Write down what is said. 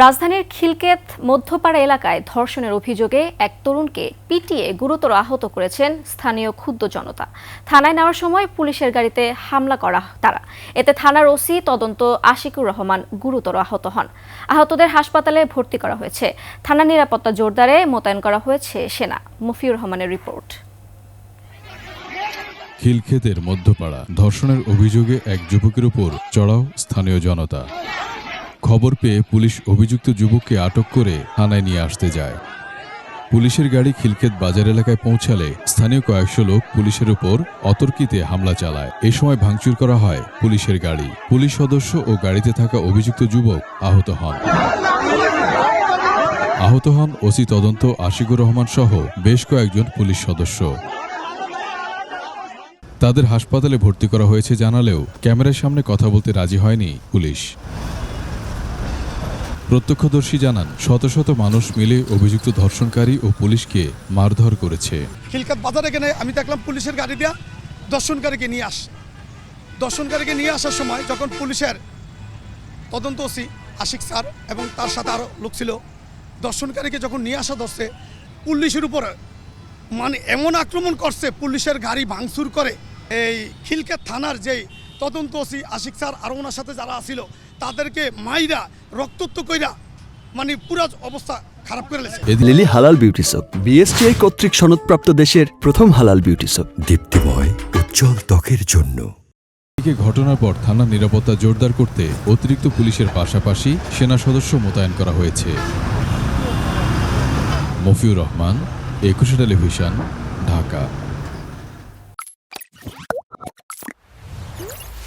রাজধানীর খিলকেত মধ্যপাড়া এলাকায় ধর্ষণের অভিযোগে এক তরুণকে পিটিয়ে গুরুতর আহত করেছেন স্থানীয় ক্ষুদ্র জনতা। থানায় নেওয়ার সময় পুলিশের গাড়িতে হামলা করা তারা। এতে থানার ওসি তদন্ত আশিকুর রহমান গুরুতর আহত হন। আহতদের হাসপাতালে ভর্তি করা হয়েছে। থানা নিরাপত্তা জোরদারে মোতায়েন করা হয়েছে সেনা। মুফিউর রহমানের রিপোর্ট। খিলক্ষেতের মধ্যপাড়া ধর্ষণের অভিযোগে এক যুবকের উপর চড়াও স্থানীয় জনতা। খবর পেয়ে পুলিশ অভিযুক্ত যুবককে আটক করে থানায় নিয়ে আসতে যায়। পুলিশের গাড়ি খিলক্ষেত বাজার এলাকায় পৌঁছালে স্থানীয় কয়েকশো লোক পুলিশের উপর অতর্কিতে হামলা চালায়। এ সময় ভাঙচুর করা হয় পুলিশের গাড়ি। পুলিশ সদস্য ও গাড়িতে থাকা অভিযুক্ত যুবক আহত হন। আহত হন ওসি তদন্ত আশিকুর রহমান সহ বেশ কয়েকজন পুলিশ সদস্য। তাদের হাসপাতালে ভর্তি করা হয়েছে জানালেও ক্যামেরার সামনে কথা বলতে রাজি হয়নি পুলিশ। প্রত্যক্ষদর্শী জানান, শত শত মানুষ মিলে অভিযুক্ত ধর্ষণকারী ও পুলিশকে মারধর করেছে। খিলকাত বাজারে এখানে আমি দেখলাম পুলিশের গাড়ি দিয়া দর্শনকারীকে নিয়ে আস দর্শনকারীকে নিয়ে আসার সময় যখন পুলিশের তদন্ত ওসি আশিক স্যার এবং তার সাথে আরও লোক ছিল দর্শনকারীকে যখন নিয়ে আসা ধরছে, পুলিশের উপরে মানে এমন আক্রমণ করছে, পুলিশের গাড়ি ভাঙচুর করে। এই খিলকাত থানার যেই তদন্ত ওসি আশিক স্যার আর ওনার সাথে যারা আসিল তাদেরকে মাইরা রক্তত্ব কইরা মানে পুরা অবস্থা খারাপ করে লিলি হালাল বিউটি সোপ বিএসটিআই কর্তৃক সনদপ্রাপ্ত দেশের প্রথম হালাল বিউটি সোপ দীপ্তিময় উজ্জ্বল ত্বকের জন্য। এদিকে ঘটনার পর থানার নিরাপত্তা জোরদার করতে অতিরিক্ত পুলিশের পাশাপাশি সেনা সদস্য মোতায়েন করা হয়েছে। মফিউর রহমান একুশে টেলিভিশন ঢাকা।